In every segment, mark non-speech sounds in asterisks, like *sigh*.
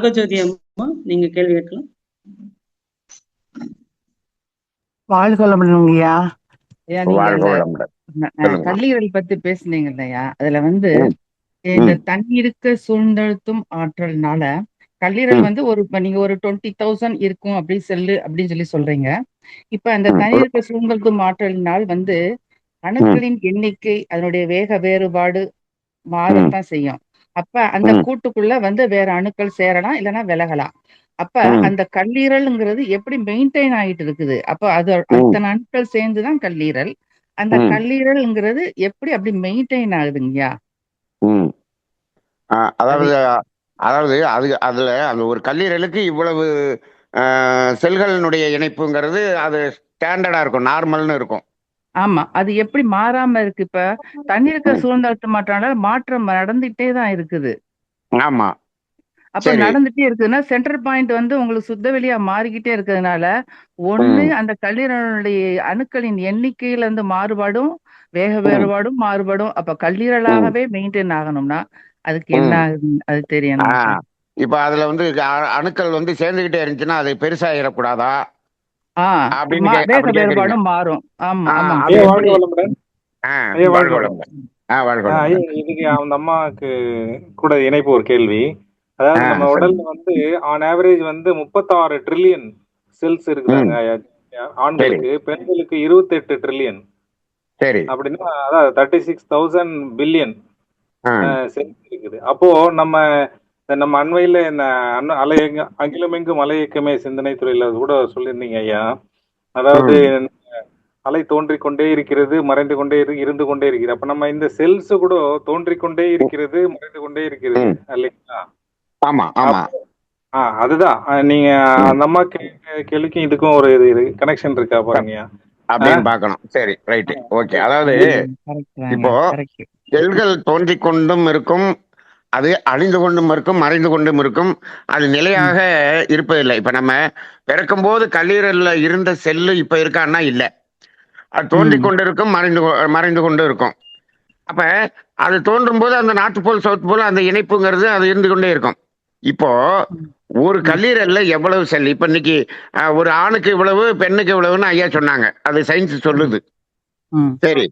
நாகஜோதி அம்மா நீங்க கேள்வி கேட்கலாம். வாழ்க வளமுடனுங்கய்யா ஐயா நீங்க வாழ்க அந்த வளமுடன் ந- அஹ் சொல்லுங்க. கல்லீரல் பத்தி பேசுனீங்க இல்லையா அதுல வந்து இந்த தண்ணீருக்கு சூழ்ந்தழுத்தும் ஆற்றல்னால கல்லீரல் வந்து ஒரு நீங்க ஒரு டுவெண்ட்டி தௌசண்ட் இருக்கும் அப்படி செல்லு அப்படின்னு சொல்லி சொல்றீங்க. இப்ப அந்த தண்ணீருக்கு சூழ்ந்தழுத்தும் ஆற்றலினால் வந்து அணுக்களின் எண்ணிக்கை அதனுடைய வேக வேறுபாடு மாறத்தான் செய்யும். அப்ப அந்த கூட்டுக்குள்ள வந்து வேற அணுக்கள் சேரலாம் இல்லைன்னா விலகலாம். அப்ப அந்த கல்லீரல்ங்கிறது எப்படி மெயின்டைன் ஆயிட்டு இருக்குது? அப்ப அது அத்தனை அணுக்கள் சேர்ந்துதான் கல்லீரல். அந்த கல்லீரல்ங்கிறது எப்படி அப்படி மெயின்டைன் ஆகுதுங்கய்யா? அதாவது அதாவது அது அதுல அந்த ஒரு கல்லீரலுக்கு இவ்வளவு செல்களினுடைய இணைப்புங்கிறது அது ஸ்டாண்டர்டா இருக்கும் நார்மல்னு இருக்கும். ஆமா. அது எப்படி மாறாம இருக்கு இப்ப? தண்ணீருக்கு ம், சூழ்ந்தழுத்த மாற்றால மாற்றம் நடந்துட்டே தான் இருக்குது. ஆமா. அப்ப நடந்துட்டே இருக்குதுன்னா சென்டர் பாயிண்ட் வந்து உங்களுக்கு சுத்த வெளியா மாறிக்கிட்டே இருக்கிறதுனால ஒண்ணு அந்த கல்லீரலுடைய அணுக்களின் எண்ணிக்கையில இருந்து மாறுபாடும் வேக வேறுபாடும் மாறுபடும். அப்ப கல்லீரலாகவே மெயின்டைன் ஆகணும்னா அதுக்கு என்ன ம். ஆகுது? அது நமக்கு இப்ப அதுல வந்து அணுக்கள் வந்து சேர்ந்துகிட்டே இருந்துச்சுன்னா அது பெருசாயிடக்கூடாதா? வேறுபாடும் மாறும். ஆமா இதுக்கு அந்த அம்மாவுக்கு கூட இணைப்பு ஒரு கேள்வி. அதாவது நம்ம உடல்ல வந்து ஆன் ஆவரேஜ் வந்து முப்பத்தாறு ட்ரில்லியன் செல்ஸ் இருக்குதாங்க ஆண்களுக்கு. பெண்களுக்கு இருபத்தெட்டு ட்ரில்லியன் சரி. அப்படின்னா அதாவது thirty six thousand billion cells இருக்குது. அப்போ நம்ம நம்ம அண்மையில அண்ண- அலையங்க அகிலமெங்கும் அலை இயக்கமே சிந்தனை துறையில கூட சொல்லியிருந்தீங்க ஐயா. அதாவது அலை தோன்றிக் கொண்டே இருக்கிறது மறைந்து கொண்டே இரு- இருந்து கொண்டே இருக்கிறது. அப்ப நம்ம இந்த செல்ஸ் கூட தோன்றிக் கொண்டே இருக்கிறது மறைந்து கொண்டே இருக்கிறது இல்லைங்களா? ஆமா ஆமா. அப்போ ஆ அதுதான். நீங்க அந்த அம்மா கேள்விக்கும் இதுக்கும் ஒரு இது கனெக்ஷன் இருக்கா பாருங்கய்யா ஆ? அப்படின்னு பார்க்கணும். சரி ரைட்டு ஓகே அதாவது இப்போ செல்கள் தோன்றிக் கொண்டும் இருக்கும் அது அழிந்து கொண்டும் இருக்கும் மறைந்து கொண்டும் இருக்கும். அது நிலையாக இருப்பதில்லை. இப்ப நம்ம பிறக்கும் போது கல்லீரல்ல இருந்த செல்லு இப்ப இருக்கான்னா இல்ல. அது தோன்றிக் ம். கொண்டு இருக்கும் மறைந்து மறைந்து கொண்டு இருக்கும். அப்ப அது தோன்றும் போது அந்த நார்த் போல் சவுத் போல் அந்த இணைப்புங்கிறது அது இருந்து கொண்டே இருக்கும். இப்போ ஒரு கல்லீரல்ல எவ்வளவு செல்? இப்ப இன்னைக்கு ஒரு ஆணுக்கு இவ்வளவு பெண்ணுக்கு இவ்வளவுன்னு ஐயா சொன்னாங்க. அது சயின்ஸ் சொல்லுது. சரி.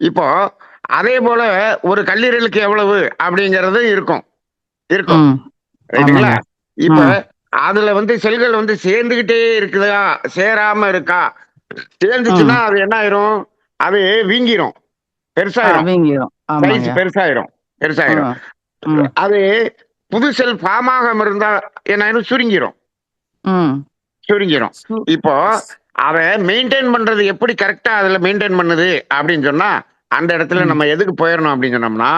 இப்போ அதே போல ஒரு கல்லீரலுக்கு எவ்வளவு அப்படிங்கறது இருக்கும். இருக்கும். ரைட்டுங்களா இப்ப அதுல வந்து செல்கள் வந்து சேர்ந்துகிட்டே இருக்குதா? சேராம இருக்கா? சேர்ந்துச்சுன்னா அது என்ன ஆயிரும்? அது வீங்கிரும். பெருசாயிரும். சைஸ் பெருசாயிரும். பெருசாயிரும். அது புது செல் ஃபார்ம் ஆகாம இருந்தா என்ன ஆயிரும்? சுருங்கிரும். சுருங்கிரும். இப்போ அதை மெயின்டைன் பண்றது எப்படி கரெக்டா அதுல மெயின்டைன் பண்ணுது அப்படின்னு சொன்னா அந்த இடத்துல நம்ம எதுக்கு போயிடணும் அப்படின்னு சொன்னோம்னா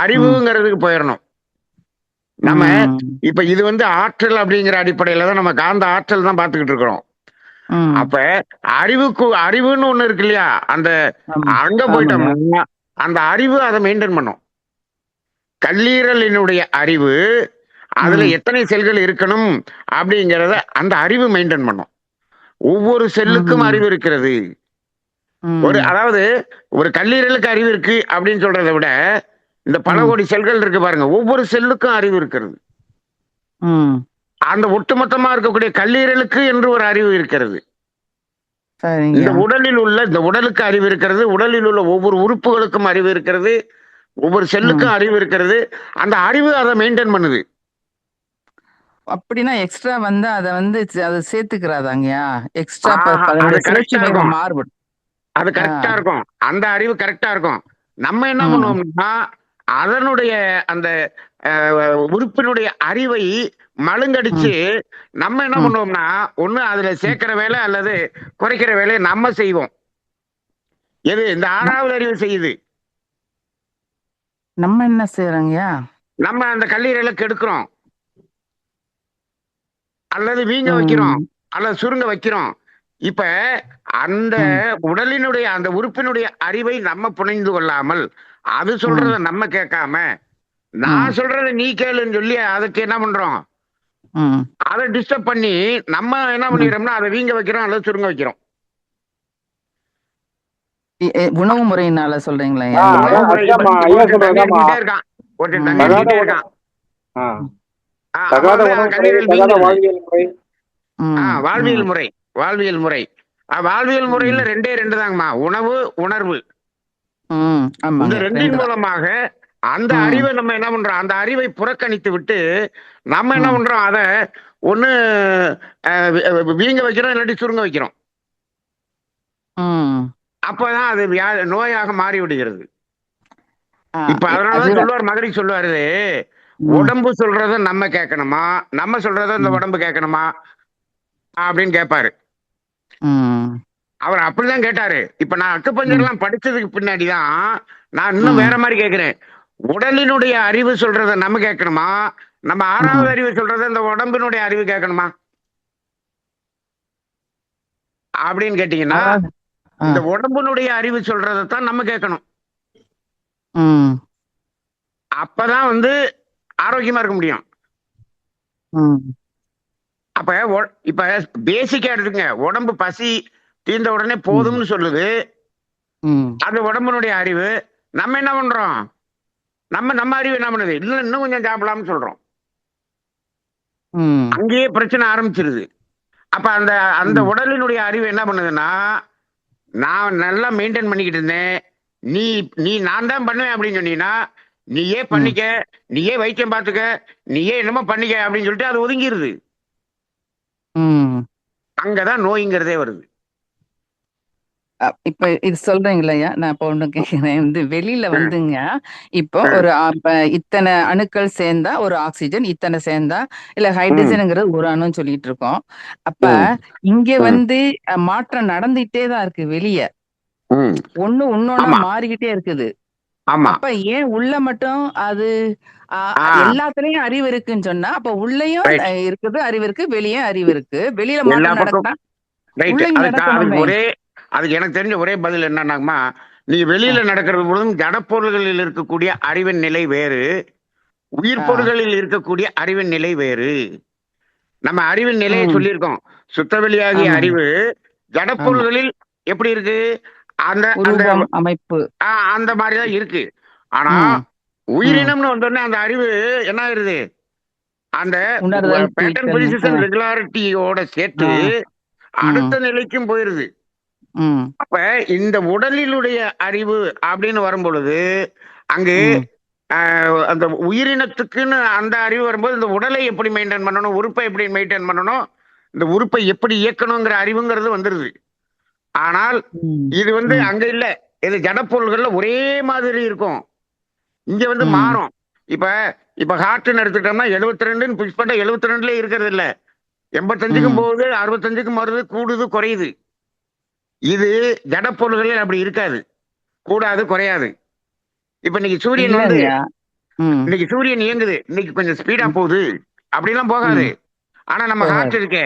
அறிவுங்கிறதுக்கு போயிடணும் நம்ம இப்ப இது வந்து ஆற்றல் அப்படிங்கிற அடிப்படையில தான் நம்ம காந்த ஆற்றல் தான் பார்த்துக்கிட்டு இருக்கிறோம். அப்ப அறிவுக்கு அறிவுன்னு ஒண்ணு இருக்கு இல்லையா? அந்த அங்க போயிட்டோம்னா அந்த அறிவு அதை மெயின்டைன் பண்ணும். கல்லீரலினுடைய அறிவு அதுல எத்தனை செல்கள் இருக்கணும் அப்படிங்கறத அந்த அறிவு மெயின்டைன் பண்ணும். ஒவ்வொரு செல்லுக்கும் அறிவு இருக்கிறது. ஒரு அதாவது ஒரு கல்லீரலுக்கு அறிவு இருக்கு அப்படின்னு சொல்றதை விட இந்த பல கோடி செல்கள் இருக்கு பாருங்க. ஒவ்வொரு செல்லுக்கும் அறிவு இருக்கிறது. அந்த ஒட்டுமொத்தமா இருக்கக்கூடிய கல்லீரலுக்கு என்று ஒரு அறிவு இருக்கிறது. இந்த உடலில் உள்ள இந்த உடலுக்கு அறிவு இருக்கிறது. உடலில் உள்ள ஒவ்வொரு உறுப்புகளுக்கும் அறிவு இருக்கிறது. ஒவ்வொரு செல்லுக்கும் அறிவு இருக்கிறது. அந்த அறிவு அதை மெயின்டைன் பண்ணுது. அப்படின்னா எக்ஸ்ட்ரா வந்து அதை வந்து அதை சேர்த்துக்கிறாதாங்கய்யா? எக்ஸ்ட்ரா மாறுபடும். அது கரெக்டா இருக்கும். அந்த அறிவு கரெக்டா இருக்கும். நம்ம என்ன பண்ணுவோம்னா அதனுடைய அந்த உறுப்பினுடைய அறிவை மழுங்கடிச்சு நம்ம என்ன பண்ணுவோம்னா ஒண்ணு அதுல சேர்க்கிற வேலை அல்லது குறைக்கிற வேலையை நம்ம செய்வோம். எது? இந்த ஆறாவது அறிவு செய்யுது. நம்ம என்ன செய்யறோங்கய்யா நம்ம அந்த கல்லீரலை கெடுக்கிறோம் அல்லது வீங்க வைக்கிறோம். அல்லது சுருங்க வைக்கிறோம். இப்ப அந்த உடலினுடைய அந்த உறுப்பினுடைய அறிவை நம்ம புனைந்து கொள்ளாமல் அது சொல்றத நம்ம கேட்காம நான் சொல்றத நீ கேளுன்னு சொல்லி அதுக்கு என்ன பண்றோம்? அதை டிஸ்டர்ப் பண்ணி நம்ம என்ன பண்ணிடுறோம்னா அதை வீங்க வைக்கிறோம் அல்லது சுருங்க வைக்கிறோம். உணவு முறையினால சொல்றீங்களா இருக்கான் ஒருத்தன் ம். தண்ணி அதாவது அடிச்சுக்கிட்டே ஒரு இருக்கான் ஆ. ஆ, அப்ப தகாத வந்து உணவு முறை கல்லீரல் தகாத வீங்குது. வாழ்வியல் முறை. வாழ்வியல் முறை. வாழ்வியல் முறையில ரெண்டே ரெண்டு தாங்கம்மா. உணவு உணர்வு. இந்த ரெண்டின் மூலமாக அந்த. அறிவை நம்ம என்ன பண்றோம்? அந்த அறிவை புறக்கணித்து விட்டு நம்ம என்ன. பண்றோம்? அதை ஒண்ணு வீங்க வைக்கிறோம் இல்லாட்டி சுருங்க வைக்கிறோம். அப்பதான் அது நோயாக மாறி விடுகிறது இப்ப அதனாலதான் அது சொல்லுவார் மதுரை சொல்லுவாரு. உடம்பு சொல்றத நம்ம கேட்கணுமா? நம்ம சொல்றத இந்த. உடம்பு கேட்கணுமா? அப்படின்னு கேட்பாரு. அவர் அப்படிதான் கேட்டாரு. இப்ப நான் அக்குப்பஞ்சர்லாம் படிச்சதுக்கு பின்னாடிதான் நான் இன்னும். வேற மாதிரி கேக்குறேன். உடலினுடைய அறிவு சொல்றத நம்ம கேட்கணுமா? நம்ம ஆறாவது அறிவு சொல்றத இந்த உடம்பினுடைய அறிவு கேட்கணுமா? அப்படின்னு கேட்டீங்கன்னா இந்த உடம்பினுடைய அறிவு சொல்றதைத்தான் நம்ம கேட்கணும். அப்பதான் வந்து ஆரோக்கியமா இருக்க முடியும். அப்ப இப்ப பேசிக்கா எடுத்துங்க உடம்பு பசி தீர்ந்த உடனே போதும்னு சொல்லுது. அது உடம்பினுடைய அறிவு. நம்ம என்ன பண்றோம்? நம்ம நம்ம அறிவு என்ன பண்ணுது? இல்ல இன்னும் கொஞ்சம் சாப்பிடலாம்னு சொல்றோம். அங்கேயே பிரச்சனை ஆரம்பிச்சிருது. அப்ப அந்த அந்த. உடலினுடைய அறிவு என்ன பண்ணுதுன்னா நான் நல்லா மெயின்டைன் பண்ணிக்கிட்டு இருந்தேன். நீ நீ நான் தான் பண்ணுவேன் அப்படின்னு சொன்னீங்கன்னா நீயே பண்ணிக்க. நீயே வைத்தியம் பார்த்துக்க. நீயே என்னமோ பண்ணிக்க அப்படின்னு சொல்லிட்டு அது ஒதுங்கிருது. அங்கதான் நோய்ங்கிறதே வருது. இப்ப இது சொல்றீங்க இல்லையா நான் இப்போ ஒண்ணு கேக்குறேன். வந்து வெளியில வந்துங்க. இப்போ ஒரு இத்தனை அணுக்கள் சேர்ந்தா ஒரு ஆக்சிஜன் இத்தனை சேர்ந்தா இல்ல ஹைட்ரஜனுங்கிறது ஒரு அணுன்னு சொல்லிட்டு இருக்கோம். அப்ப இங்க. வந்து மாற்றம் நடந்துட்டே தான் இருக்கு வெளிய. ஒண்ணு ஒன்னொன்னா. மாறிக்கிட்டே இருக்குது. அப்ப ஏன் உள்ள மட்டும் அது. எல்லாத்துலயும் அறிவு இருக்குன்னு சொன்னா அப்ப உள்ளயும் இருக்குது அறிவு இருக்கு வெளியே அறிவு இருக்கு. வெளியில மாற்றம் நடக்கணுமே. ஒரே அதுக்கு எனக்கு தெரிஞ்ச ஒரே பதில் என்னன்னாங்கம்மா நீங்க வெளியில நடக்கிறது பொழுதும் ஜடப்பொருள்களில் இருக்கக்கூடிய அறிவின் நிலை வேறு. உயிர். பொருள்களில் இருக்கக்கூடிய அறிவின் நிலை வேறு. நம்ம அறிவின் நிலையை. சொல்லியிருக்கோம். சுத்தவெளியாகிய ஆமா. அறிவு ஜடப்பொருள்களில் எப்படி இருக்கு? அந்த அமைப்பு. அந்த மாதிரிதான் இருக்கு. ஆனா. உயிரினம்னு வந்தோடனே அந்த அறிவு என்ன ஆயிருது? அந்த பேட்டர்ன் ஆ. ரெகுலாரிட்டியோட சேர்த்து. அடுத்த நிலைக்கும் போயிருது. அப்ப இந்த உடலினுடைய அறிவு அப்படின்னு வரும் பொழுது அங்கு அந்த உயிரினத்துக்குன்னு அந்த அறிவு வரும்போது இந்த உடலை எப்படி மெயின்டைன் பண்ணணும்? உறுப்பை எப்படி மெயின்டைன் பண்ணணும்? இந்த உறுப்பை எப்படி இயக்கணுங்கிற அறிவுங்கிறது வந்துருது. ஆனால். இது வந்து. அங்க இல்ல. இது ஜடப்பொருள்கள்ல ஒரே மாதிரி இருக்கும். இங்க வந்து. மாறும். இப்ப இப்ப ஹார்ட்னு எடுத்துக்கிட்டோம்னா எழுபத்தி ரெண்டுன்னு பிக்ஸ் பண்ணா எழுபத்தி ரெண்டுல இருக்கிறது இல்ல எண்பத்தஞ்சுக்கும். போகுது அறுபத்தஞ்சுக்கும் வருது கூடுது குறையுது. இது ஜடப்பொருள்களில் அப்படி இருக்காது. கூடாது குறையாது. இப்ப இன்னைக்கு சூரியன் வந்து இன்னைக்கு சூரியன் இயங்குது. இன்னைக்கு கொஞ்சம் ஸ்பீடா போகுது. அப்படிலாம் போகாது. ஆனா நம்ம. ஹார்ட் இருக்கே.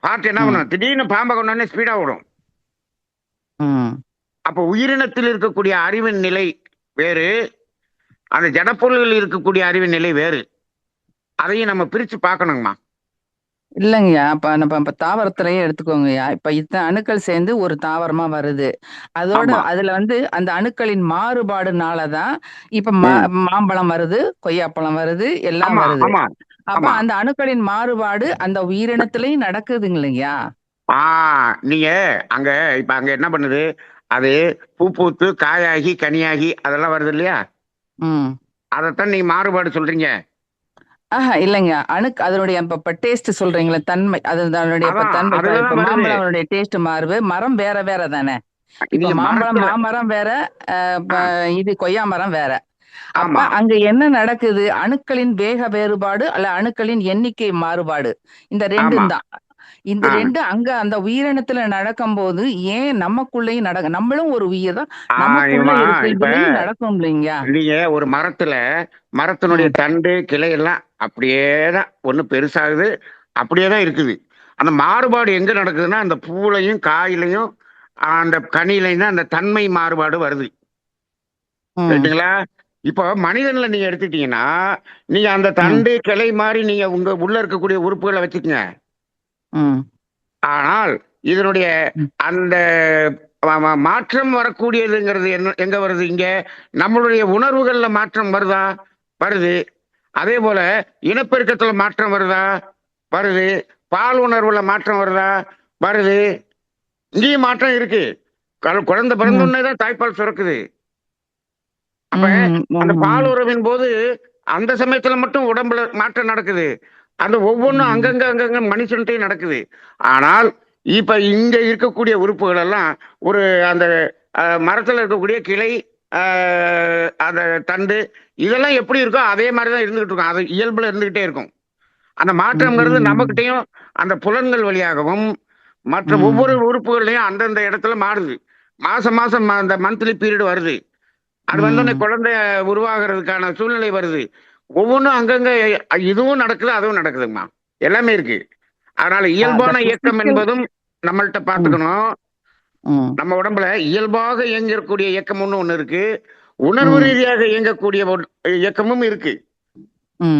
ஹார்ட் என்ன. பண்ணும்? திடீர்னு பாம்பை கொண்டானே ஸ்பீடா ஓடும். அப்ப உயிரினத்தில் இருக்கக்கூடிய அறிவின் நிலை வேறு. அந்த ஜடப்பொருள்களில் இருக்கக்கூடிய அறிவின் நிலை வேறு. அதையும் நம்ம பிரிச்சு பார்க்கணுங்கம்மா. இல்லைங்கய்யா இப்ப நம்ம இப்ப தாவரத்திலேயே எடுத்துக்கோங்கய்யா. இப்ப இத்தனை அணுக்கள் சேர்ந்து ஒரு தாவரமா வருது. அதோட. அதுல வந்து அந்த அணுக்களின் மாறுபாடுனாலதான் இப்ப மாம்பழம் வருது கொய்யாப்பழம் வருது எல்லாம் வருது. அப்ப. அந்த அணுக்களின் மாறுபாடு அந்த உயிரினத்திலையும் நடக்குதுங்களையா? ஆ நீங்க அங்க இப்ப அங்க என்ன பண்ணுது? அது பூ பூத்து காயாகி கனியாகி அதெல்லாம் வருது இல்லையா? அதைத்தான் நீங்க மாறுபாடு சொல்றீங்க. ஆஹா இல்லைங்க. அணுக்கு அதனுடைய டேஸ்ட் சொல்றீங்களே தன்மை. அது அதனுடைய தன்மை. மாம்பழம் டேஸ்ட் மாறுது. மரம் வேற வேற தானே. இப்ப மாம்பழம் மாமரம் வேற இது கொய்யா மரம் வேற. அப்ப ஆமா. அங்க என்ன நடக்குது? அணுக்களின் வேக வேறுபாடு அல்ல அணுக்களின் எண்ணிக்கை மாறுபாடு. இந்த ரெண்டும். தான். இந்த. ரெண்டு அங்க அந்த உயிரினத்துல நடக்கும்போது ஏன் நமக்குள்ளேயும் நடக்க நம்மளும் ஒரு உயிர் தான். நடக்கும் இல்லைங்களா? நீங்க ஒரு மரத்துல மரத்தினுடைய தண்டு கிளை எல்லாம் அப்படியே தான் ஒண்ணு பெருசாகுது அப்படியே தான் இருக்குது. அந்த மாறுபாடு எங்க நடக்குதுன்னா அந்த பூலையும் காயிலையும் அந்த கனியிலையும் தான் அந்த தன்மை மாறுபாடு வருது. ரைட்டுங்களா இப்போ மனிதன்ல நீங்க எடுத்துட்டீங்கன்னா நீங்க அந்த தண்டு கிளை மாதிரி நீங்க உங்க உள்ள இருக்கக்கூடிய உறுப்புகளை வச்சுக்கோங்க. ஆனால் இதனுடைய. அந்த மாற்றம் வரக்கூடியதுங்கிறது என்ன எங்க வருது இங்க? நம்மளுடைய உணர்வுகள்ல மாற்றம் வருதா? வருது. அதே போல இனப்பெருக்கத்துல மாற்றம் வருதா? வருது. பால் உணர்வுல மாற்றம் வருதா? வருது. இங்கேயும் மாற்றம் இருக்கு. குழந்தை பிறந்த உடனே தான் தாய்ப்பால் சுரக்குது. அப்ப அந்த. பால் உறவின் போது அந்த சமயத்துல மட்டும் உடம்புல மாற்றம் நடக்குது. அந்த ஒவ்வொன்றும். அங்கங்க அங்கங்க மனுஷன்ட்டையும் நடக்குது ஆனால் இப்ப இங்க இருக்கக்கூடிய உறுப்புகள் எல்லாம் ஒரு அந்த மரத்துல இருக்கக்கூடிய கிளை அந்த தண்டு இதெல்லாம் எப்படி இருக்கோ அதே மாதிரி தான் இருந்துகிட்டு இருக்கும் அது இயல்புல இருந்துகிட்டே இருக்கும் அந்த மாற்றம்ங்கிறது. நம்மகிட்டயும் அந்த புலன்கள் வழியாகவும் மற்ற. ஒவ்வொரு உறுப்புகள்லையும் அந்தந்த இடத்துல மாறுது மாசம் மாசம் அந்த மந்த்லி பீரியட் வருது அது வந்தோடனே ம். குழந்தை உருவாகிறதுக்கான சூழ்நிலை வருது ஒவ்வொன்றும் அங்கங்க இதுவும் நடக்குது அதுவும் நடக்குதுங்கம்மா. எல்லாமே இருக்கு. அதனால இயல்பான இயக்கம் என்பதும் நம்மள்ட்ட பார்த்துக்கணும் ம். நம்ம உடம்புல இயல்பாக இயங்கக்கூடிய இயக்கம்னு ஒண்ணு இருக்கு. உணர்வு. ரீதியாக இயங்கக்கூடிய இயக்கமும் இருக்கு.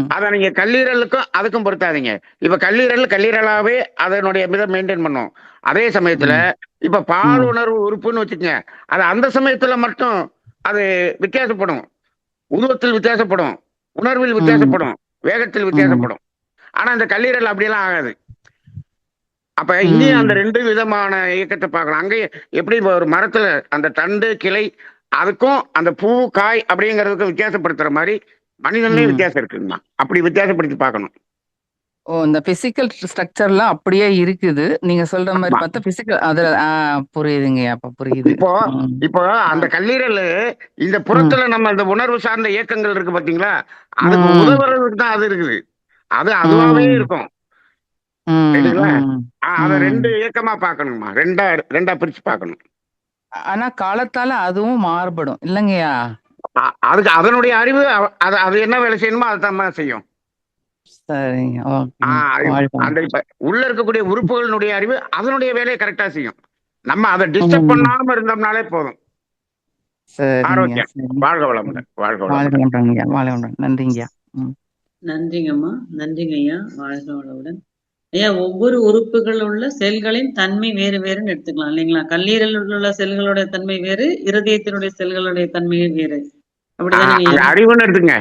அதை நீங்க கல்லீரலுக்கும் அதுக்கும் பொருத்தாதீங்க. இப்ப கல்லீரல் கல்லீரலாவே அதனுடைய இதை மெயின்டைன் பண்ணும். அதே சமயத்துல இப்ப பால். உணர்வு உறுப்புன்னு வச்சுக்கங்க. அது அந்த சமயத்துல மட்டும் அது வித்தியாசப்படும். உருவத்தில் வித்தியாசப்படும். உணர்வில் வித்தியாசப்படும் வேகத்தில் வித்தியாசப்படும். ஆனா இந்த கல்லீரல் அப்படியெல்லாம் ஆகாது. அப்ப இங்கேயும். அந்த ரெண்டு விதமான இயக்கத்தை பார்க்கலாம். அங்கே எப்படி ஒரு மரத்துல அந்த தண்டு கிளை அதுக்கும் அந்த பூ காய் அப்படிங்கிறதுக்கும் வித்தியாசப்படுத்துற மாதிரி மனிதன்லயும் ம். வித்தியாசம் இருக்குங்கம்மா. அப்படி வித்தியாசப்படுத்தி பார்க்கணும். ஓ இந்த பிசிக்கல் ஸ்ட்ரக்சர்லாம் அப்படியே இருக்குது. நீங்க சொல்ற மாதிரி. பார்த்தா பிசிக்கல் அதுல புரியுதுங்க அப்ப புரியுது. இப்போ. இப்போ அந்த கல்லீரல் இந்த புறத்துல நம்ம அந்த உணர்வு சார்ந்த இயக்கங்கள் இருக்கு பாத்தீங்களா அதுக்கு. உதவுறதுக்கு தான் அது இருக்குது. அது அதுவாவே. இருக்கும். அதை. ரெண்டு இயக்கமா பார்க்கணுமா ரெண்டா ரெண்டா பிரிச்சு பார்க்கணும். ஆனா காலத்தால அதுவும் மாறுபடும். இல்லைங்கய்யா? அதுக்கு அதனுடைய அறிவு அது அது என்ன வேலை செய்யணுமோ அதை தான் செய்யும். உள்ள இருக்கக்கூடிய உறுப்புகளினுடைய அறிவு அதனுடைய வேலையை கரெக்டா செய்யும். நம்ம அதை டிஸ்டர்ப். பண்ணாம இருந்தோம்னாலே போதும். ஆரோக்கியம். வாழ்க வளமுடன் வாழ்க வளமுடன் வாழ்க வளமுடன்ங்கய்யா வாழ்க வளமுடன் நன்றிங்கய்யா. நன்றிங்கம்மா நன்றிங்க ஐயா வாழ்க வளமுடன் ஐயா ஒவ்வொரு உறுப்புகள் உள்ள செல்களின் தன்மை வேறு வேறுன்னு எடுத்துக்கலாம் இல்லைங்களா? கல்லீரலில் உள்ள செல்களுடைய தன்மை வேறு இருதயத்தினுடைய செல்களுடைய தன்மை வேறு. அப்படிதானே அறிவுன்னு எடுத்துங்க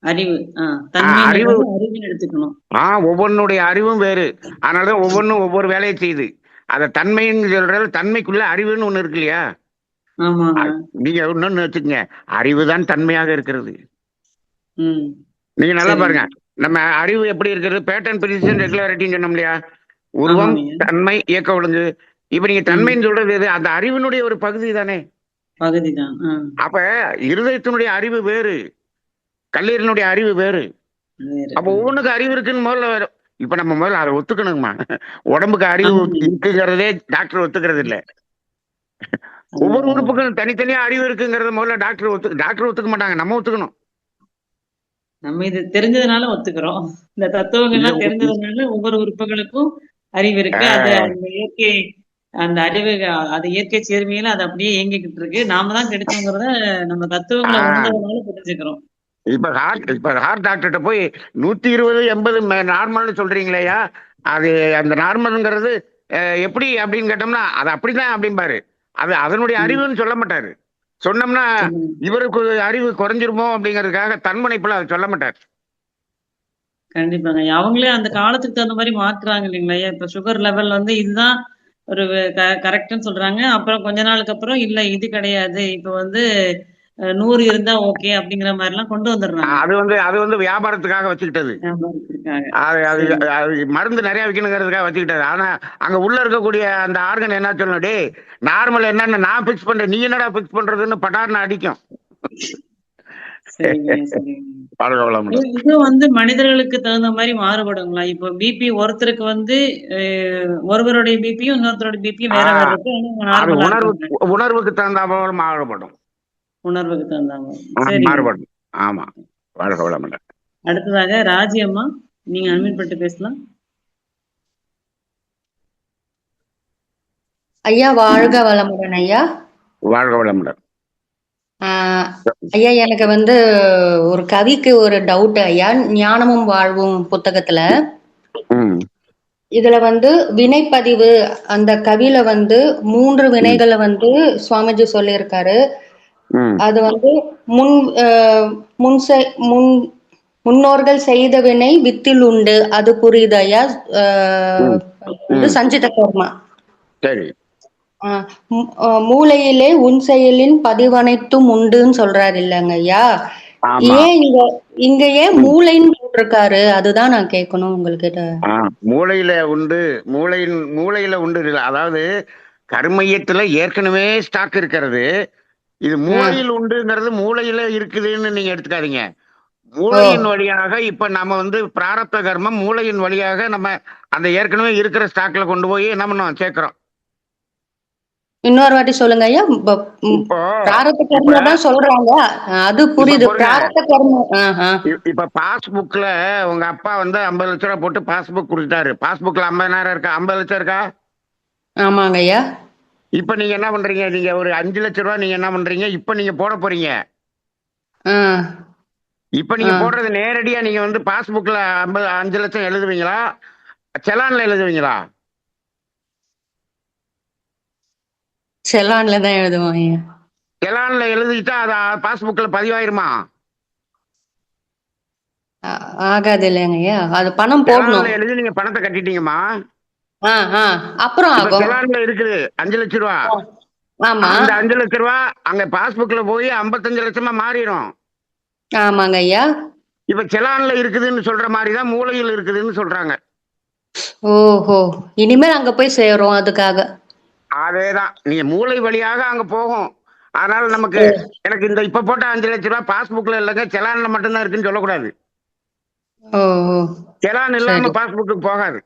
அறிவு ஆஹ் அறிவு. எடுத்துக்கணும். ஒவ்வொன்றுடைய அறிவும் வேறு. அதனாலதான் ஒவ்வொன்றும் ஒவ்வொரு வேலையை செய்யுது. அத தன்மைன்னு சொல்றது தன்மைக்குள்ள அறிவுன்னு ஒண்ணு இருக்கு இல்லையா? நீங்க இன்னொன்னு வச்சுக்கோங்க. அறிவுதான் தன்மையாக இருக்கிறது. நீங்க நல்லா. பாருங்க. நம்ம அறிவு எப்படி இருக்கிறது? பேட்டர்ன் பிரிசிஷன் ரெகுலாரிட்டின்னு சொன்னோம் இல்லையா? உருவம். தன்மை இயக்க ஒழுங்கு இப்ப நீங்க தன்மைன்னு சொல்றது எது? அந்த அறிவினுடைய ஒரு பகுதி தானே? பகுதி தான். அப்ப இருதயத்தினுடைய அறிவு வேறு. கல்லீரனுடைய அறிவு வேறு. அப்ப ஒவ்வொன்றுக்கு அறிவு இருக்குன்னு முதல்ல. இப்ப நம்ம முதல்ல அதை ஒத்துக்கணுங்கம்மா. உடம்புக்கு அறிவு. இருக்குங்கிறதே டாக்டர் ஒத்துக்கிறது இல்ல. ஒவ்வொரு உறுப்புக்கும் தனித்தனியா அறிவு இருக்குங்கிறத முதல்ல டாக்டர் ஒத்து டாக்டர் ஒத்துக்க மாட்டாங்க. நம்ம ஒத்துக்கணும். நம்ம இது தெரிஞ்சதுனால ஒத்துக்கிறோம். இந்த தத்துவங்கள்லாம் இல்ல, தெரிஞ்சதுனால ஒவ்வொரு உறுப்புகளுக்கும் அறிவு இருக்கு. அது அந்த இயற்கை அந்த அறிவு அது இயற்கை சேர்மையில அது அப்படியே இயங்கிக்கிட்டு இருக்கு. நாம தான் கெடுத்தோங்கிறத நம்ம தத்துவங்களை. உணர்ந்ததுனால புரிஞ்சுக்கிறோம் இப்ப ஹார்ட் இப்ப ஹார்ட் டாக்டர்கிட்ட போய் நூத்தி இருபது எண்பது நார்மல்னு சொல்றீங்களேயா? அது அந்த நார்மல்ங்கிறது எப்படி அப்படின்னு கேட்டோம்னா அது அப்படிதான் அப்படிம்பாரு. அது அதனுடைய. அறிவுன்னு சொல்ல மாட்டாரு. சொன்னோம்னா. இவருக்கு அறிவு குறைஞ்சிருமோ அப்படிங்கிறதுக்காக தன்முனைப்புல அதை சொல்ல மாட்டார். கண்டிப்பாங்க. அவங்களே அந்த காலத்துக்கு தகுந்த மாதிரி மாத்துறாங்க இல்லைங்களா? இப்ப சுகர் லெவல் வந்து இதுதான் ஒரு கரெக்ட்னு சொல்றாங்க. அப்புறம் கொஞ்ச நாளுக்கு அப்புறம் இல்ல இது கிடையாது. இப்ப வந்து நூறு இருந்தா ஓகே அப்படிங்கிற மாதிரி எல்லாம் கொண்டு வந்துடுறாங்க. அது வந்து அது வந்து வியாபாரத்துக்காக வச்சுக்கிட்டது. அது மருந்து நிறைய வைக்கணுங்கிறதுக்காக வச்சுக்கிட்டாரு ஆனா அங்க உள்ள இருக்கக்கூடிய அந்த ஆர்கன் என்ன சொல்லணும் டேய் நார்மல் என்னன்னு நான் பிக்ஸ் பண்றேன். நீ என்னடா பிக்ஸ் பண்றதுன்னு பட்டார்னு அடிக்கும். இது- வந்து மனிதர்களுக்கு தகுந்த மாதிரி மாறுபடுங்களா? இப்போ பிபி ஒருத்தருக்கு வந்து ஒருவருடைய பிபியும் இன்னொருத்தருடைய பிபியும் வேற வேற. உணர்வுக்கு தகுந்த மாறுபடும். உணர்வுக்கு மாறுபடும் ஆமா. வாழ்க வளமுடன். அடுத்ததாக ராஜி அம்மா நீங்க அன்மிட் பட்டு பேசலாம். ஐயா வாழ்க வளமுடன் ஐயா. வாழ்க வளமுடன். ஆஹ் ஐயா எனக்கு வந்து ஒரு கவிக்கு ஒரு டவுட் ஐயா. ஞானமும் வாழ்வும் புத்தகத்துல. ம். இதுல வந்து வினைப்பதிவு அந்த கவியில வந்து மூன்று வினைகளை வந்து சுவாமிஜி சொல்லியிருக்காரு. அது வந்து முன் முன் முன் முன்னோர்கள் செய்த வினை வித்தில் உண்டு. அது புரியுது ஐயா ஆஹ் ம், வந்து ம். சஞ்சித கர்மா. சரி. மூளையிலே உன் செயலின் பதிவனைத்தும் உண்டுன்னு சொல்றாரு இல்லைங்க ஐயா? ஆமா. ஏன் இங்க இங்க ஏன் மூளைன்னு போட்டிருக்காரு? அதுதான் நான் கேட்கணும் உங்ககிட்ட மூளையில உண்டு மூளையின் மூளையில உண்டு. அதாவது கருமையத்துல ஏற்கனவே ஸ்டாக் இருக்கிறது. இது மூளையில் உண்டுங்கிறது மூளையில இருக்குதுன்னு நீங்க எடுத்துக்காதீங்க. மூளையின் வழியாக இப்ப நம்ம வந்து பிராரப்த கர்மம் மூளையின் வழியாக நம்ம அந்த ஏற்கனவே இருக்கிற ஸ்டாக்ல கொண்டு போய் என்ன பண்ணோம் சேர்க்கிறோம். இன்னொரு வாட்டி சொல்லுங்க ஐயா. பிராரத்த கர்மம் தான் சொல்றாங்க. அது புரியுது. பிராரத்த கர்மம். இப்ப பாஸ்புக்ல உங்க அப்பா வந்து ஐம்பது லட்ச ரூபா போட்டு பாஸ்புக் கொடுத்தாரு பாஸ்புக்ல ஐம்பதாயிரம் இருக்கா? ஐம்பது லட்சம் இருக்கா? ஆமாங்க ஐயா. இப்ப நீங்க என்ன பண்றீங்க? நீங்க ஒரு அஞ்சு லட்ச ரூபா நீங்க என்ன பண்றீங்க? இப்ப நீங்க போட போறீங்க. இப்ப நீங்க. போடுறது நேரடியா நீங்க வந்து பாஸ்புக்ல ஐம்பது அஞ்சு லட்சம் எழுதுவீங்களா? செலான்ல எழுதுவீங்களா? செல்லான்ல தான் எழுதுவோம் செலான்ல எழுதிட்டா அது பாஸ்புக்ல பதிவாயிருமா? ஆகாது இல்லைங்க ஐயா. அது பணம் போடணும். செலான்ல எழுதி நீங்க பணத்தை கட்டிட்டீங்கம்மா. அப்புறம் செலான்ல இருக்குது. அஞ்சு லட்ச ரூபா. ஆமா. அந்த அஞ்சு லட்ச ரூபா அங்க பாஸ்புக்ல போய் ஐம்பத்தஞ்சு லட்சமா மாறிடும். ஆமாங்க ஐயா. இப்ப செலான்ல இருக்குதுன்னு சொல்ற மாதிரி தான் மூளையில் இருக்குதுன்னு சொல்றாங்க. ஓஹோ. இனிமேல் அங்க போய் சேரும் அதுக்காக. அதேதான். நீங்க மூளை வழியாக அங்க போகும். அதனால நமக்கு எனக்கு இந்த இப்ப போட்ட அஞ்சு லட்ச ரூபாய் பாஸ்புக்ல இல்லைங்க செலான்ல மட்டும்தான் இருக்குன்னு சொல்லக்கூடாது. செலான் இல்லாம. பாஸ்புக்கு போகாது.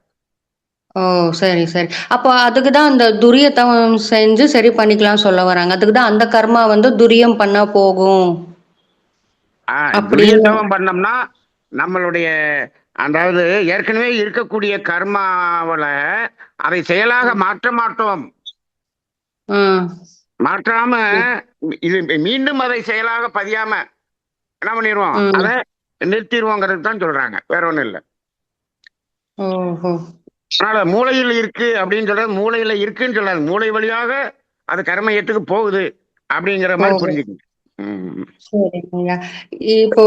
ஓ சரி சரி. அப்போ அதுக்கு தான் அந்த துரியத்தம் செஞ்சு சரி பண்ணிக்கலாம் சொல்ல வராங்க. அதுக்கு தான் அந்த கர்மா வந்து துரியம் பண்ணா போகும். ஆஹ் அப்படி துரியத்தவம் பண்ணோம்னா நம்மளுடைய அதாவது ஏற்கனவே இருக்கக்கூடிய கர்மாவில அதை செயலாக மாற்ற மாட்டோம். ம் மாற்றாம இது மீண்டும் அதை செயலாக பதியாம என்ன பண்ணிடுவோம் ம். அதை நிறுத்திடுவோங்கிறது தான் சொல்றாங்க. வேற ஒண்ணும் இல்லை. ஓஹோ. அதனால மூளையில் இருக்கு அப்படின்னு சொல்றது மூளையில இருக்குன்னு சொல்லாது மூளை வழியாக அது கர்மயத்துக்கு போகுது அப்படிங்கிற மாதிரி. புரிஞ்சுக்கணும் இப்போ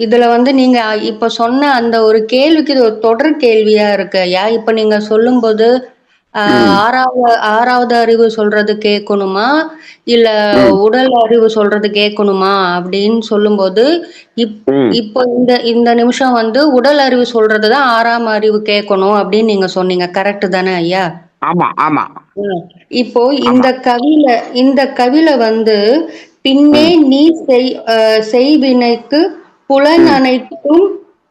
இதுல வந்து நீங்க இப்ப சொன்ன அந்த ஒரு கேள்விக்கு இது ஒரு தொடர் கேள்வியா இருக்கு ஐயா இப்ப நீங்க சொல்லும்போது ஆஹ், ம். ஆறாவது ஆறாவது அறிவு சொல்றது கேட்கணுமா? இல்ல. உடல் அறிவு சொல்றது கேட்கணுமா? அப்படின்னு சொல்லும்போது இப். இப்போ இந்த இந்த நிமிஷம் வந்து உடல் அறிவு சொல்றதுதான் ஆறாம் அறிவு கேட்கணும் அப்படின்னு நீங்க சொன்னீங்க. கரெக்ட் தானே ஐயா? ஆமா ஆமா. இப்போ இந்த கவில இந்த கவில வந்து பின்னே நீ செய் செய்வினைக்கு புலன் அனைத்தும்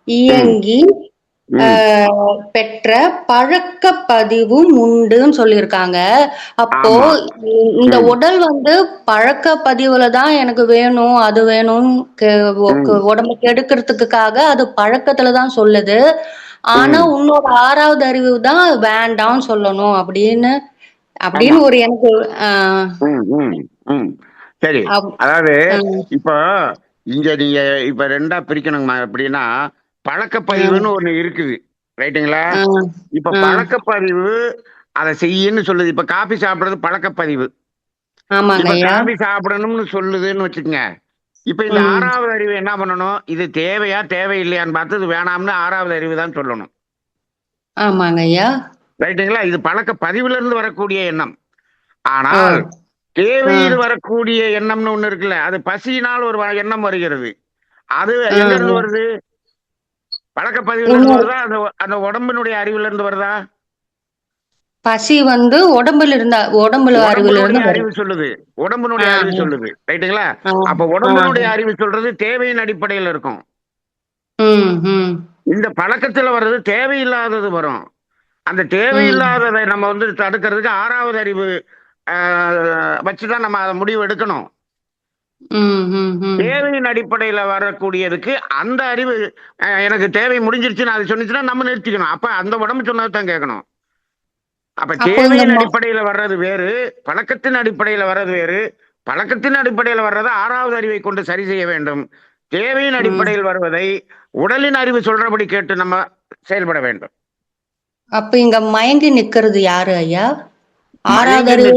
இயங்கி பெற்ற பழக்க பதிவும் உண்டுன்னு சொல்லியிருக்காங்க. அப்போ இந்த. உடல் வந்து பழக்க பதிவுல தான் எனக்கு வேணும் அது வேணும் உடம்பு கெடுக்கிறதுக்காக அது பழக்கத்துல தான் சொல்லுது. ஆனா உன்னோட ஆறாவது அறிவு தான் வேண்டாம் சொல்லணும் அப்படின்னு அப்படின்னு ஒரு எனக்கு. சரி. அதாவது. இப்போ இங்க நீங்க இப்ப ரெண்டா பிரிக்கணுங்கம்மா எப்படின்னா பழக்கப்பதிவுன்னு ஒண்ணு இருக்குது. ரைட்டுங்களா? இப்ப. பழக்கப்பதிவு அதை செய்யுன்னு சொல்லுது. இப்ப காபி சாப்பிடுறது பழக்கப்பதிவு. காபி சாப்பிடணும்னு சொல்லுதுன்னு வச்சுக்கோங்க. இப்ப இந்த. ஆறாவது அறிவு என்ன பண்ணணும்? இது தேவையா தேவையில்லையான்னு பார்த்து இது வேணாம்னு ஆறாவது அறிவு தான் சொல்லணும். ஆமாங்க ஐயா. ரைட்டுங்களா? இது பழக்க பதிவுல இருந்து வரக்கூடிய எண்ணம். ஆனால். தேவையில் வரக்கூடிய எண்ணம்னு ஒண்ணு இருக்குல்ல. அது பசியினால் ஒரு எண்ணம் வருகிறது. அது எங்க இருந்து. வருது? பழக்க பதிவுல இருந்து. வருதா? அந்த அந்த உடம்பினுடைய அறிவுல இருந்து வருதா? பசி வந்து உடம்புல இருந்தா உடம்புல அறிவுல இருந்து அறிவு சொல்லுது. உடம்பினுடைய அறிவு. சொல்லுது. ரைட்டுங்களா? அப்ப உடம்பினுடைய. அறிவு சொல்றது தேவையின் அடிப்படையில் இருக்கும். இந்த பழக்கத்துல வர்றது தேவையில்லாதது வரும். அந்த தேவையில்லாததை நம்ம வந்து தடுக்கிறதுக்கு ஆறாவது அறிவு வச்சுதான் நம்ம அதை முடிவு எடுக்கணும். தேவையின் அடிப்படையில வரக்கூடியதுக்கு அந்த அறிவு எனக்கு தேவை முடிஞ்சிருச்சுன்னு அது சொன்னிச்சுன்னா நம்ம நிறுத்திக்கணும். அப்ப அந்த உடம்பு சொன்னதான் கேட்கணும். அப்ப தேவையின் அடிப்படையில வர்றது வேறு பழக்கத்தின் அடிப்படையில வர்றது வேறு பழக்கத்தின் அடிப்படையில வர்றதை ஆறாவது அறிவை கொண்டு சரி செய்ய வேண்டும். தேவையின் அடிப்படையில் வருவதை உடலின் அறிவு சொல்றபடி கேட்டு நம்ம செயல்பட வேண்டும். அப்ப இங்க மயங்கி நிக்கிறது யாரு ஐயா? ஆறாவது அறிவு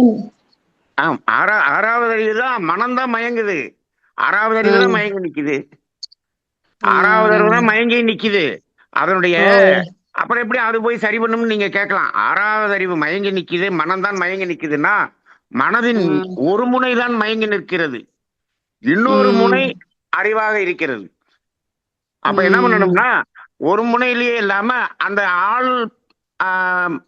ஆம் ஆறா ஆறாவது அறிவு தான் மனம்தான் மயங்குது ஆறாவது அறிவு தான் ம். மயங்கி நிக்குது ஆறாவது அறிவு ம். தான் மயங்கி நிக்குது அதனுடைய. அப்புறம் எப்படி அது போய் சரி பண்ணும்னு நீங்க கேட்கலாம் ஆறாவது அறிவு மயங்கி நிக்குது மனம்தான் மயங்கி நிக்குதுன்னா மனதின். ஒரு முனை தான் மயங்கி நிற்கிறது இன்னொரு. முனை அறிவாக இருக்கிறது அப்ப என்ன. பண்ணணும்னா ஒரு முனையிலேயே இல்லாம அந்த ஆள்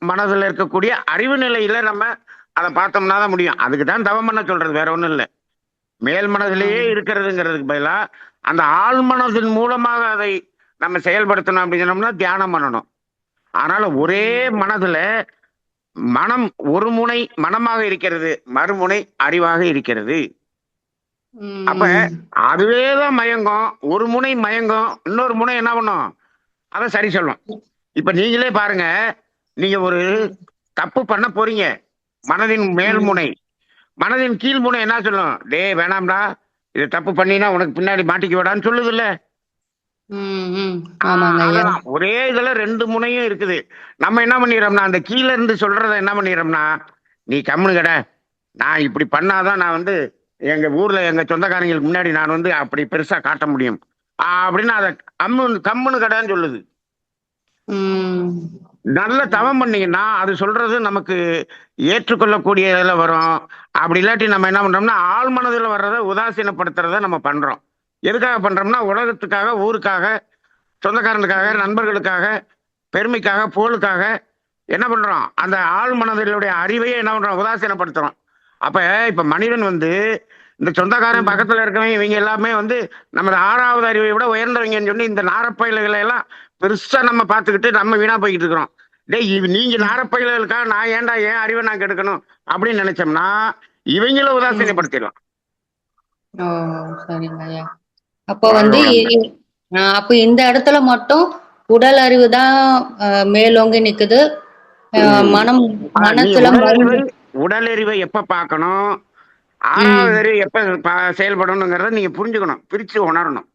மனதுல இருக்கக்கூடிய அறிவு நிலையில நம்ம அதை பார்த்தோம்னா தான் முடியும். அதுக்கு தான் தவம் பண்ண சொல்றது வேற ஒண்ணும் இல்லை. மேல் மனதிலேயே. இருக்கிறதுங்கிறதுக்கு பதிலா அந்த ஆள் மனதின் மூலமாக அதை நம்ம செயல்படுத்தணும் அப்படின்னு சொன்னோம்னா தியானம் பண்ணணும். அதனால ஒரே மனதுல மனம் ஒரு முனை மனமாக இருக்கிறது மறுமுனை அறிவாக இருக்கிறது. அப்ப ம். அதுவே தான் மயங்கும் ஒரு முனை மயங்கும் இன்னொரு முனை என்ன பண்ணும்? அதை சரி சொல்லும். இப்ப நீங்களே பாருங்க நீங்க ஒரு தப்பு பண்ண போறீங்க. மனதின் மேல் ம். முனை மனதின் கீழ் முனை என்ன சொல்லும் டேய் வேணாம்டா இது தப்பு பண்ணினா உனக்கு பின்னாடி மாட்டிக்க விடான்னு சொல்லுது இல்ல ம். ம். ஆமாங்க ஐயா அதெல்லாம் ஒரே இதுல ரெண்டு முனையும் இருக்குது நம்ம என்ன பண்ணிடுறோம்னா அந்த கீழ இருந்து சொல்றத என்ன பண்ணிடுறோம்னா நீ கம்முனு கடை நான் இப்படி பண்ணாதான் நான் வந்து எங்க ஊர்ல எங்க சொந்தக்காரங்களுக்கு முன்னாடி நான் வந்து அப்படி பெருசா காட்ட முடியும் அப்படின்னு அதை கம்முன்னு கம்முனு கடைன்னு சொல்லுது. நல்ல தவம் பண்ணீங்கன்னா அது சொல்றது நமக்கு ஏற்றுக்கொள்ளக்கூடிய இதில் வரும். அப்படி இல்லாட்டி நம்ம என்ன பண்றோம்னா ஆள் மனதில் வர்றதை உதாசீனப்படுத்துறத நம்ம பண்றோம். எதுக்காக பண்றோம்னா உலகத்துக்காக ஊருக்காக சொந்தக்காரனுக்காக நண்பர்களுக்காக பெருமைக்காக புகழுக்காக என்ன பண்றோம்? அந்த ஆள் மனதிலுடைய அறிவையே என்ன பண்றோம்? உதாசீனப்படுத்துறோம். அப்ப இப்ப மனிதன் வந்து இந்த சொந்தக்காரன் பக்கத்துல இருக்கவங்க இவங்க எல்லாமே வந்து நமது ஆறாவது அறிவை விட உயர்ந்தவங்கன்னு சொல்லி இந்த நாரப்பயில்களை எல்லாம் பெருசா நம்ம பார்த்துக்கிட்டு நம்ம வீணா போய்கிட்டு இருக்கிறோம். டேய் நீங்க நாரப்பயில்களுக்காக நான் ஏன்டா ஏன் அறிவை நான் கெடுக்கணும் அப்படின்னு நினைச்சோம்னா இவங்கள உதாசீனப்படுத்திடலாம். அப்போ வந்து அப்போ இந்த இடத்துல மட்டும் உடல் அறிவு தான் மேலோங்கி நிக்குது. மனம் மனசுல மருந்து. உடலறிவை எப்ப பார்க்கணும்? ஆறாவது அறிவு எப்ப ப- செயல்படணுங்கிறத நீங்க புரிஞ்சுக்கணும். பிரிச்சு உணரணும்.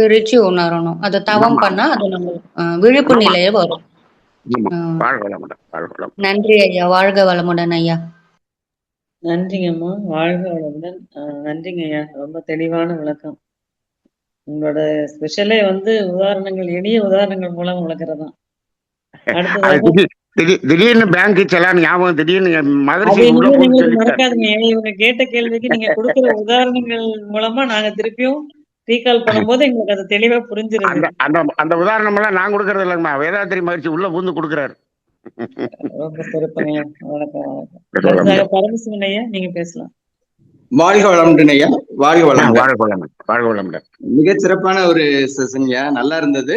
பிரிச்சு உணரணும். அதை தவம். பண்ணா அது நம்ம விழிப்பு. நிலையே வரும். ஆமா. ஆ. வாழ்க வளமுடன் வாழ்க வளமுடன். நன்றி ஐயா வாழ்க வளமுடன் ஐயா. நன்றிங்கம்மா வாழ்க வளமுடன். நன்றிங்க ஐயா. ரொம்ப தெளிவான விளக்கம். உங்களோட ஸ்பெஷலே வந்து உதாரணங்கள் எளிய உதாரணங்கள் மூலம் விளக்குறதுதான். திடீர்னு பேங்க் செலான் ஞாபகம் திடீர்னு மதுரை மறக்காதுங்க. இவங்க கேட்ட கேள்விக்கு நீங்க கொடுக்குற *laughs* உதாரணங்கள் மூலமா நாங்க திருப்பியும் ரீகால் பண்ணும்போது எங்களுக்கு அது தெளிவா புரிஞ்சிருது. அந்த அந்த உதாரணம் எல்லாம் நான் கொடுக்கறது இல்லைங்கம்மா. வேதாத்திரி மகிழ்ச்சி உள்ள பூந்து கொடுக்குறாரு. நீங்க பேசலாம். வாழ்க வளமுடன் ஐயா. வாழ்க வளமுடன் வாழ்க வளமுடன் வாழ்க வளமுடன் மிக சிறப்பான ஒரு செஷன்யா நல்லா இருந்தது.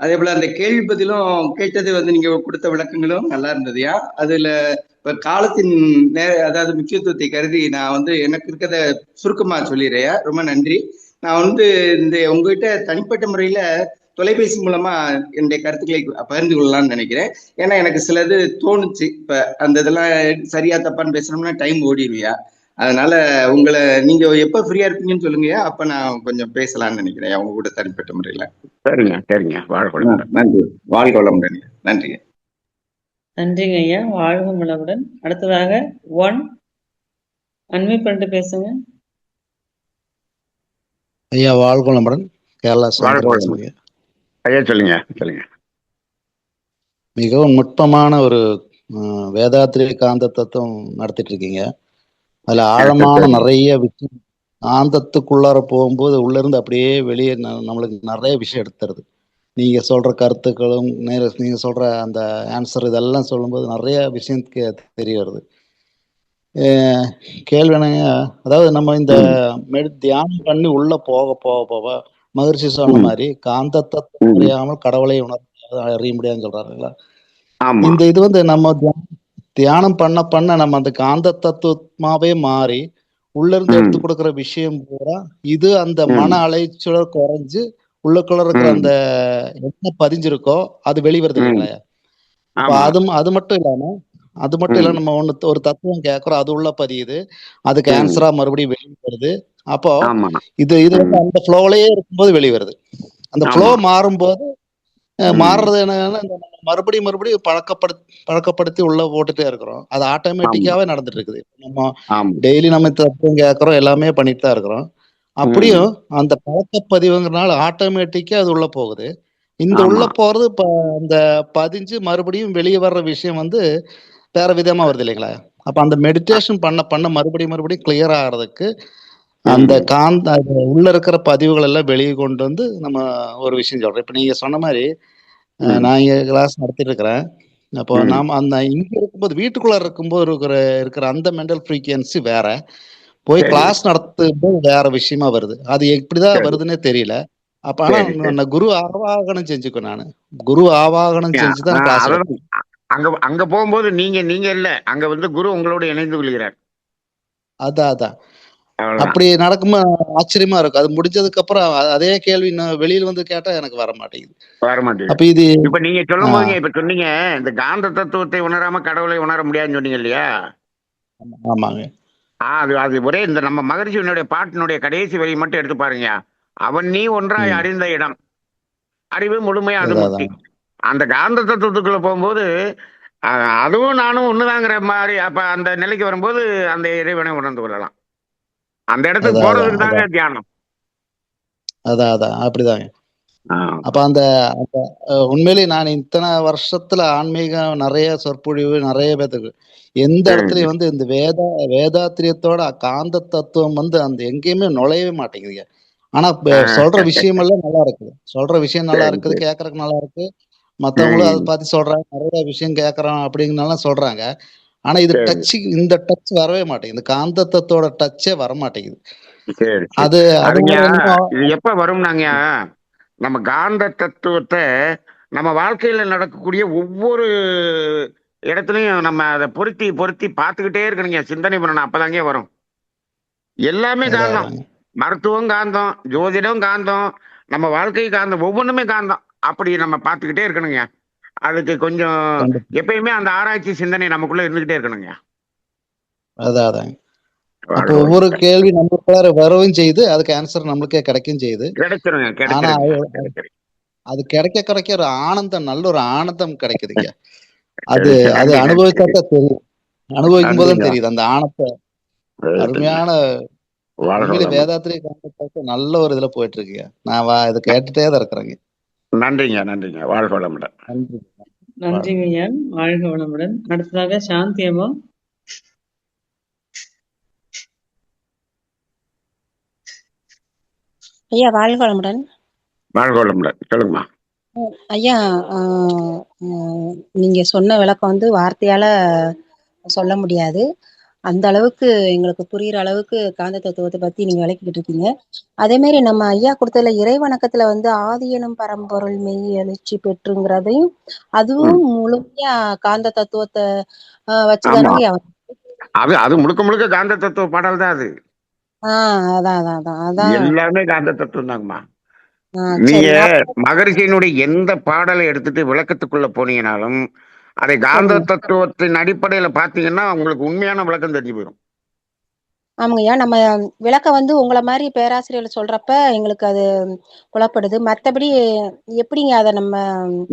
அதே போல அந்த கேள்வி பதிலும் கேட்டது வந்து நீங்க கொடுத்த விளக்கங்களும் நல்லா இருந்ததுயா? அதுல இப்ப காலத்தின் நே அதாவது முக்கியத்துவத்தை கருதி நான் வந்து எனக்கு இருக்கிறத சுருக்கமா சொல்லிடுறேயா? ரொம்ப நன்றி. நான் வந்து இந்த உங்ககிட்ட தனிப்பட்ட முறையில தொலைபேசி மூலமா என்னுடைய கருத்துக்களை பகிர்ந்து கொள்ளலாம்னு நினைக்கிறேன். ஏன்னா எனக்கு சிலது தோணுச்சு. இப்ப அந்த இதெல்லாம் சரியா தப்பான்னு பேசணும்னா டைம் ஓடிடுவியா? அதனால உங்களை நீங்க எப்ப ஃப்ரீயா இருப்பீங்கன்னு சொல்லுங்கய்யா. அப்ப நான் கொஞ்சம் பேசலாம்னு நினைக்கிறேன். அவங்க கூட தனிப்பட்ட முறையில. சரிங்க சரிங்க. வாழ்க வளமுடன். நன்றி. வாழ்க வளமுடன். நன்றி நன்றிங்க. ஐயா வாழ்க வளமுடன். அடுத்ததாக ஒன். அன்மிட் பண்ணிட்டு பேசுங்க. ஐயா கேரளா வாழ்க வளமுடன். பேசுறேன். ஐயா சொல்லுங்க. சொல்லுங்க. மிகவும் நுட்பமான ஒரு வேதாத்திரி காந்த தத்துவம் நடத்திட்டு இருக்கீங்க. அதுல ஆழமான நிறைய விஷயம். காந்தத்துக்குள்ளார போகும்போது உள்ள இருந்து அப்படியே வெளியே நம்மளுக்கு நிறைய விஷயம் எடுத்துருது. நீங்க சொல்ற கருத்துக்களும் நேர நீங்க சொல்ற அந்த ஆன்சர் இதெல்லாம் சொல்லும்போது நிறைய விஷயம் தெரிய வருது. கேள்வி என்னங்க? அதாவது நம்ம இந்த மெடி தியானம் பண்ணி உள்ள போக போக போக மகர்ஷி சொன்ன. மாதிரி காந்தத்தை. அறியாமல் கடவுளை உணர அறிய முடியாதுன்னு சொல்றாருங்களா? இந்த இது வந்து நம்ம தியா- தியானம் பண்ண பண்ண நம்ம அந்த காந்த தத்துவமாவே மாறி உள்ள இருந்து. எடுத்து கொடுக்கிற விஷயம் பூரா இது அந்த. மன அலைச்சல் குறைஞ்சு உள்ளுக்குள்ள இருக்கிற. அந்த என்ன பதிஞ்சிருக்கோ அது வெளிவருது ஆமா அது அது மட்டும் இல்லாம அது மட்டும் ம். இல்லாம நம்ம ஒண்ணு ஒரு தத்துவம் கேட்கறோம் அது உள்ள பதியுது அதுக்கு. ஆன்சரா மறுபடியும் வெளியே வருது அப்போ இது இது வந்து அந்த ஃப்ளோலயே இருக்கும்போது வெளிவருது அந்த ஃப்ளோ மாறும்போது. மாறுறது என்னன்னா இந்த மறுபடியும் மறுபடியும் பழக்கப்படுத்தி பழக்கப்படுத்தி உள்ள போட்டுட்டே இருக்கிறோம். அது ஆட்டோமேட்டிக்காவே நடந்துட்டு இருக்குது நம்ம டெய்லி நம்ம கேட்கறோம் எல்லாமே பண்ணிட்டு தான் இருக்கிறோம். அப்படியும் அந்த பழக்கப்பதிவுங்கிறனால ஆட்டோமேட்டிக்கா அது உள்ள போகுது. இந்த உள்ள. போறது அந்த பதிஞ்சு மறுபடியும் வெளியே வர்ற விஷயம் வந்து வேற விதமா வருது இல்லைங்களா? அப்ப அந்த மெடிடேஷன் பண்ண பண்ண மறுபடியும் மறுபடியும் கிளியர் ஆகிறதுக்கு அந்த. காந்த உள்ள இருக்கிற பதிவுகள் எல்லாம் வெளியே கொண்டு வந்து நம்ம ஒரு விஷயம் சொல்றோம் இப்ப நீங்க சொன்ன மாதிரி. நான் இங்க கிளாஸ் நடத்திட்டு இருக்கிறேன் அப்போ. நாம அந்த இங்க இருக்கும்போது வீட்டுக்குள்ள இருக்கும்போது இருக்கிற இருக்கிற அந்த மென்டல் ஃப்ரீக்வன்சி வேற போய். கிளாஸ் நடத்தும்போது வேற விஷயமா வருது அது எப்படிதான். வருதுன்னே தெரியல அப்ப ஆனா குரு ஆவாகனம் செஞ்சுக்கோ நானு குரு ஆவாகனம் செஞ்சுதான் கிளாஸ் அங்க அங்க போகும்போது நீங்க நீங்க இல்ல அங்க வந்து குரு உங்களோட இணைந்து கொள்கிறார் அதான் அதான் அப்படி நடக்கும்போது ஆச்சரியமா இருக்கும். அது முடிஞ்சதுக்கு அப்புறம் அதே கேள்வி வெளியில வந்து கேட்டா எனக்கு வர மாட்டேங்குது வர மாட்டேங்குது அப்ப இது இப்ப நீங்க சொல்லும் போதுங்க இப்ப சொன்னீங்க இந்த காந்த தத்துவத்தை உணராம கடவுளை உணர முடியாதுன்னு சொன்னீங்க இல்லையா ஆமாங்க. ஆ, அது அது ஒரே இந்த நம்ம மகரிஷியினுடைய பாட்டினுடைய கடைசி வரி மட்டும் எடுத்து பாருங்க. அவன் நீ ஒன்றாய். அறிந்த இடம். அறிவு முழுமையா அது முக்தி. அந்த காந்த தத்துவத்துக்குள்ள போகும்போது அதுவும் நானும் ஒண்ணுதாங்கிற மாதிரி அப்ப அந்த நிலைக்கு வரும்போது அந்த இறைவனை உணர்ந்து கொள்ளலாம். அந்த இடத்துக்கு போறதுக்கு தாங்க தியானம். அதான் அதான். அப்படிதாங்க. அப்ப அந்த உண்மையிலேயே நான் இத்தனை வருஷத்துல ஆன்மீகம் நிறைய சொற்பொழிவு நிறைய பேத்துக்கு. எந்த இடத்துலயும் வந்து இந்த வேதா வேதாத்திரியத்தோட காந்த தத்துவம் வந்து அந்த எங்கேயுமே நுழையவே மாட்டேங்குதுங்க. ஆனா சொல்ற விஷயம் எல்லாம் நல்லா இருக்குது. சொல்ற விஷயம் நல்லா இருக்குது சரி. கேட்கறதுக்கு நல்லா இருக்கு. மத்தவங்களும் அதை ம், பார்த்து சொல்றாங்க நிறைய விஷயம் கேட்கறோம் அப்படிங்கலாம் சொல்றாங்க. ஆனா இது டச் இந்த டச் வரவே மாட்டேங்குது. இந்த காந்த தத்துவோட டச்சே வர மாட்டேங்குது அது இது எப்ப வரும்னாங்க? நம்ம காந்த தத்துவத்தை நம்ம வாழ்க்கையில நடக்கக்கூடிய ஒவ்வொரு இடத்துலயும் நம்ம அதை பொருத்தி பொருத்தி பார்த்துக்கிட்டே இருக்கணுங்க. சிந்தனை பண்ணணும். அப்பதாங்க வரும். எல்லாமே காந்தம். மருத்துவம் காந்தம் ஜோதிடம் காந்தம் நம்ம வாழ்க்கை காந்தம் ஒவ்வொன்றுமே காந்தம். அப்படி நம்ம பார்த்துக்கிட்டே இருக்கணுங்க. அதுக்கு கொஞ்சம் எப்பயுமே அந்த ஆராய்ச்சி சிந்தனை நமக்குள்ள இருந்துகிட்டே இருக்கணுங்க. அதான் அப்போ ஒவ்வொரு. கேள்வி நம்மளுக்குள்ளார வரவும் செய்யுது அதுக்கு ஆன்சர் நம்மளுக்கே கிடைக்கும் செய்யுது ஆனா அது கிடைக்க கிடைக்க ஒரு ஆனந்தம் நல்ல ஒரு ஆனந்தம் கிடைக்குதுங்க. *laughs* அது அது நன்றி நன்றி அனுபவித்தா தான் தெரியும். அனுபவிக்கும் போது நன்றிங்க தெரியுது அந்த ஆனத்தை. அருமையான. வேதாத்திரிய காலத்தை நல்ல ஒரு இதுல போயிட்டு இருக்குங்க. நான் வா- இதை கேட்டுட்டே தான் இருக்கிறேங்க. நன்றிங்க நன்றிங்க. வாழ்க வளமுடன். நன்றி. நன்றிங்க ஐயா வாழ்க வளமுடன். அடுத்ததாக சாந்தி அம்மா. ஐயா வாழ்க வளமுடன். வாழ்க வளமுடன். சொல்லுங்கம்மா. ஐயா ஆஹ் ஆஹ் நீங்க சொன்ன விளக்கம் வந்து வார்த்தையால சொல்ல முடியாது. அந்த அளவுக்கு எங்களுக்கு புரியுற அளவுக்கு காந்த தத்துவத்தை பத்தி நீங்க விளக்கிக்கிட்டு இருக்கீங்க. அதே மாதிரி நம்ம ஐயா கொடுத்ததுல இறை வணக்கத்துல வந்து ஆதியனும் பரம்பொருள் மெய் எழுச்சி பெற்றுங்கிறதையும் அதுவும் முழுமையா காந்த தத்துவத்தை ஐயா அது அது முழுக்க முழுக்க காந்த தத்துவ பாடல் தான் அது. எல்லாமே காந்த தத்துவம் தாங்கம்மா. நீங்க மகரிஷியினுடைய எந்த பாடலை எடுத்துட்டு விளக்கத்துக்குள்ள போனீங்கனாலும் அதை காந்த தத்துவத்தின் அடிப்படையில பாத்தீங்கன்னா உங்களுக்கு உண்மையான விளக்கம் தெரிஞ்சு போயிடும் ஆமாங்கய்யா நம்ம விளக்கம் வந்து உங்களை மாதிரி பேராசிரியர் சொல்றப்ப எங்களுக்கு அது புலப்படுது. மற்றபடி எப்படிங்க அதை நம்ம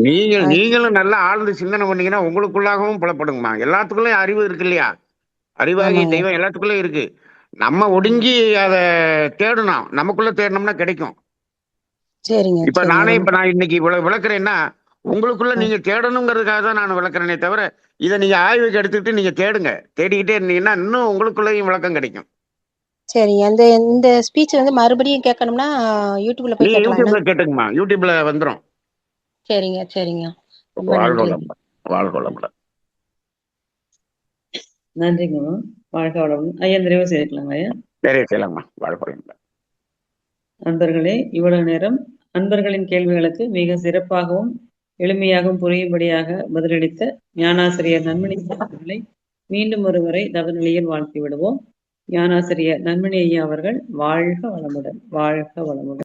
நீங்க அஹ், நீங்களும் நல்லா ஆழ்ந்து சிந்தனை பண்ணீங்கன்னா உங்களுக்குள்ளாகவும் புலப்படுங்கம்மா. எல்லாத்துக்குள்ளயும் அறிவு இருக்கு இல்லையா? அறிவாகி தெய்வம் எல்லாத்துக்குள்ளயும் இருக்கு. நம்ம ஒடுங்கி அதை தேடணும். நமக்குள்ள தேடணும்னா கிடைக்கும். சரிங்க இப்ப நானே இப்ப நான் இன்னைக்கு இவ்வளவு விளக்குறேன்னா உங்களுக்குள்ள நீங்க தேடணுங்கிறதுக்காக தான் நான் விளக்குறேனே தவிர இதை நீங்க ஆய்வுக்கு எடுத்துக்கிட்டு நீங்க தேடுங்க. தேடிக்கிட்டே இருந்தீங்கன்னா இன்னும் உங்களுக்குள்ளேயும் விளக்கம் கிடைக்கும். சரிங்க இந்த இந்த ஸ்பீச் வந்து மறுபடியும் கேட்கணும்னா யூடியூப்ல போய் யூடியூப்ல கேட்டுங்கம்மா யூடியூப்ல வந்துரும். சரிங்க சரிங்க. வாழ்க வளமுடன். வாழ்க வளமுடன். நன்றிங்கம்மா வாழ்க வளமுடன். ஐயா நிறைவு செய்திருக்கலாங்க ஐயா? சரி செய்யலாங்கம்மா வாழ்க வளமுடன். நண்பர்களே இவ்வளவு நேரம் நண்பர்களின் கேள்விகளுக்கு மிக சிறப்பாகவும் எளிமையாகவும் புரியும்படியாக பதிலளித்த ஞானாசிரியர் நன்மணி அவர்களை மீண்டும் ஒருவரை தவநிலையில் வாழ்த்தி விடுவோம். ஞானாசிரியர் நன்மணி ஐயா அவர்கள் வாழ்க வளமுடன் வாழ்க வளமுடன்.